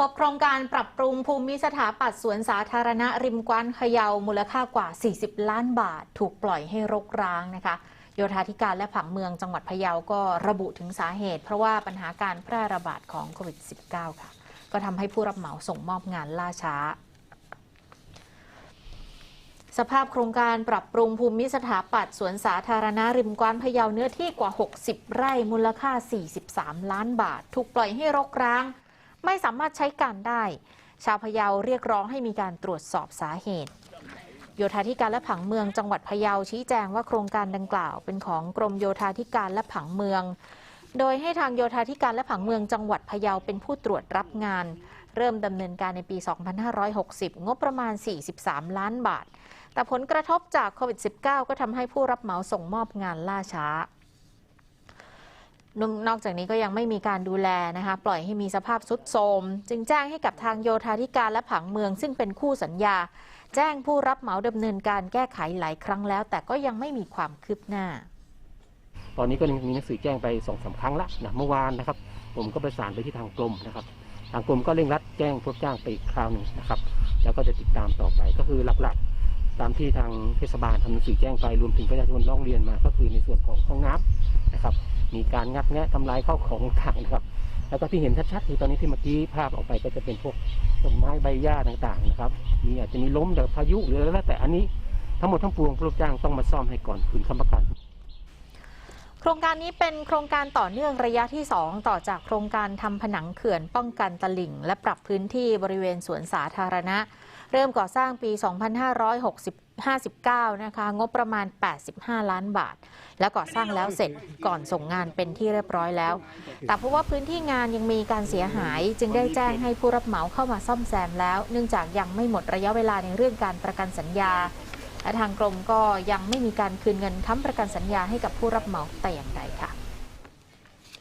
พบโครงการปรับปรุงภูมิสถาปัตย์สวนสาธารณะริมกว้านเขยามูลค่ากว่า 40 ล้านบาท ถูกปล่อยให้รกร้างนะคะ โยธาธิการและผังเมืองจังหวัดพะเยาก็ระบุถึงสาเหตุ เพราะว่าปัญหาการแพร่ระบาดของโควิด -19 ค่ะ ก็ทำให้ผู้รับเหมาส่งมอบงานล่าช้าสภาพโครงการปรับปรุงภูมิสถาปัตย์สวนสาธารณะริมกว้านพะเยาเนื้อที่กว่า 60 ไร่มูลค่า 43 ล้านบาท ถูกปล่อยให้รกร้าง ไม่สามารถใช้การได้ ชาวพะเยาเรียกร้องให้มีการตรวจสอบสาเหตุ โยธาธิการและผังเมืองจังหวัดพะเยาชี้แจงว่าโครงการดังกล่าว เป็นของกรมโยธาธิการและผังเมือง โดยให้ทางโยธาธิการและผังเมืองจังหวัดพะเยาเป็นผู้ตรวจรับงาน เริ่มดำเนินการในปี 2560 งบประมาณ 43 ล้านบาท แต่ผลกระทบจากโควิด -19 ก็ทำให้ผู้รับเหมาส่งมอบงานล่าช้า นอกจากนี้ก็ยังไม่มีการดูแลนะคะปล่อยให้มีสภาพสุดโทรมจึงแจ้งให้กับทางโยธาธิการและผังเมือง ซึ่งเป็นคู่สัญญา แจ้งผู้รับเหมาดำเนินการแก้ไขหลายครั้งแล้ว แต่ก็ยังไม่มีความคืบหน้า ตอนนี้ก็มีหนังสือแจ้งไปสองสาครั้งละนะเมื่อวานนะครับ ผมก็ประสานไปที่ทางกรมนะครับ ทางกรมก็เร่งรัดแจ้งพวกจ้างไปอีกคราวหนึ่งนะครับ แล้วก็จะติดตามต่อไปก็คือหลักๆ ตามที่ทางเทศบาลทำหนังสือแจ้งไปรวมถึงประชาชนร้องเรียนมา ก็คือในส่วนของห้องน้ำนะครับ มีการงัดแงะทำลายข้าวของต่างนะครับ แล้วก็ที่เห็นชัดๆคือตอนนี้ที่เมื่อกี้ภาพออกไปก็จะเป็นพวกต้นไม้ใบหญ้าต่างๆนะครับ มีอาจจะมีล้มจากพายุหรืออะไรแล้วแต่อันนี้ทั้งหมดทั้งปวงผู้รับจ้างต้องมาซ่อมให้ก่อนคืนคำประกันโครงการนี้เป็นโครงการต่อเนื่องระยะที่ 2 ต่อจากโครงการทำผนังเขื่อนป้องกันตลิ่ง และปรับพื้นที่บริเวณสวนสาธารณะ เริ่มก่อสร้างปี 2559 นะคะ งบประมาณ 85 ล้านบาท และก่อสร้างแล้วเสร็จก่อนส่งงานเป็นที่เรียบร้อยแล้ว แต่เพราะว่าพื้นที่งานยังมีการเสียหาย จึงได้แจ้งให้ผู้รับเหมาเข้ามาซ่อมแซมแล้ว เนื่องจากยังไม่หมดระยะเวลาในเรื่องการประกันสัญญา และทางกรมก็ยังไม่มีการคืนเงินค้ำประกันสัญญาให้กับผู้รับเหมาแต่อย่างใดค่ะ